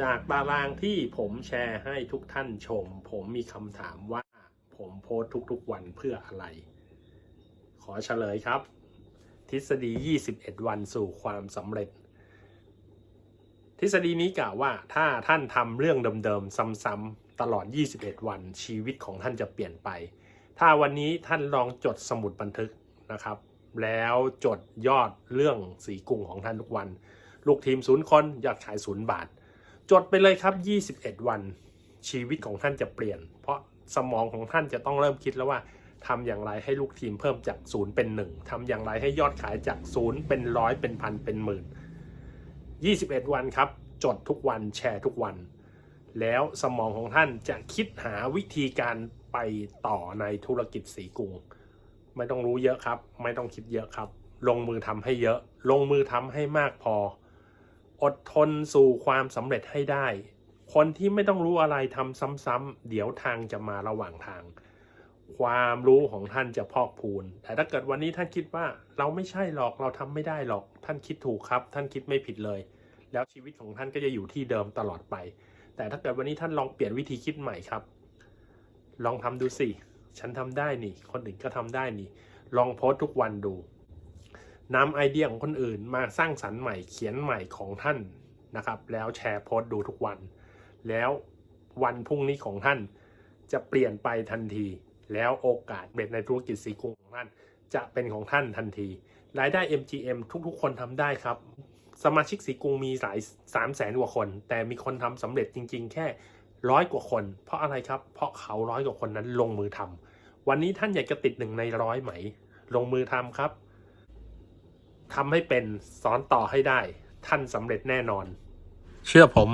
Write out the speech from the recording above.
จากตารางที่ผมแชร์ให้ทุกท่านชม ผมมีคำถามว่าผมโพสทุกๆวันเพื่ออะไร ขอเฉลยครับ ทฤษฎี 21 วันสู่ความสำเร็จ ทฤษฎีนี้กล่าวว่าถ้าท่านทำเรื่องเดิมๆซ้ำๆตลอด 21 วัน ชีวิตของท่านจะเปลี่ยนไป ถ้าวันนี้ท่านลองจดสมุดบันทึกนะครับ แล้วจดยอดเรื่องสีกุ้งของท่านทุกวัน ลูกทีมศูนย์คนยอดขายศูนย์บาท จดไปเลยครับ 21 วัน ชีวิตของท่านจะเปลี่ยน เพราะสมองของท่านจะต้องเริ่มคิดแล้วว่าทำอย่างไรให้ลูกทีมเพิ่มจากศูนย์เป็นหนึ่งทำอย่างไรให้ยอดขายจากศูนย์เป็นร้อยเป็นพันเป็นหมื่น 21 วันครับ จดทุกวันแชร์ทุกวัน แล้วสมองของท่านจะคิดหาวิธีการไปต่อในธุรกิจสีกุง ไม่ต้องรู้เยอะครับ ไม่ต้องคิดเยอะครับ ลงมือทำให้เยอะ ลงมือทำให้มากพอ อดทนสู่ความสำเร็จให้ได้ คนที่ไม่ต้องรู้อะไรทำซ้ำๆเดี๋ยวทางจะมาระหว่างทาง ความรู้ของท่านจะพอกพูน แต่ถ้าเกิดวันนี้ท่านคิดว่าเราไม่ใช่หรอกเราทำไม่ได้หรอก ท่านคิดถูกครับ ท่านคิดไม่ผิดเลย แล้วชีวิตของท่านก็จะอยู่ที่เดิมตลอดไป แต่ถ้าเกิดวันนี้ท่านลองเปลี่ยนวิธีคิดใหม่ครับ ลองทำดูสิฉันทำได้นี่ คนอื่นก็ทำได้นี่ ลองโพสต์ทุกวันดู นำไอเดียของคนอื่นมาสร้างสรรค์ใหม่เขียนใหม่ของท่านนะครับ แล้วแชร์โพสต์ดูทุกวัน แล้ววันพรุ่งนี้ของท่านจะเปลี่ยนไปทันที แล้วโอกาสเบ็ดในธุรกิจสีกุ้งของท่าน จะเป็นของท่านทันที รายได้ MGM ทุกๆ คนทำได้ครับ สมาชิกสีกรุงมีหลายสามแสนกว่าคน แต่มีคนทำสำเร็จจริง ๆ แค่ร้อยกว่าคน เพราะอะไรครับ เพราะเขาร้อยกว่าคนนั้นลงมือทำวันนี้ท่านอยากจะติดหนึ่งในร้อยไหม ลงมือทำครับ ทำให้เป็นสอนต่อให้ได้ ท่านสำเร็จแน่นอน เชื่อผม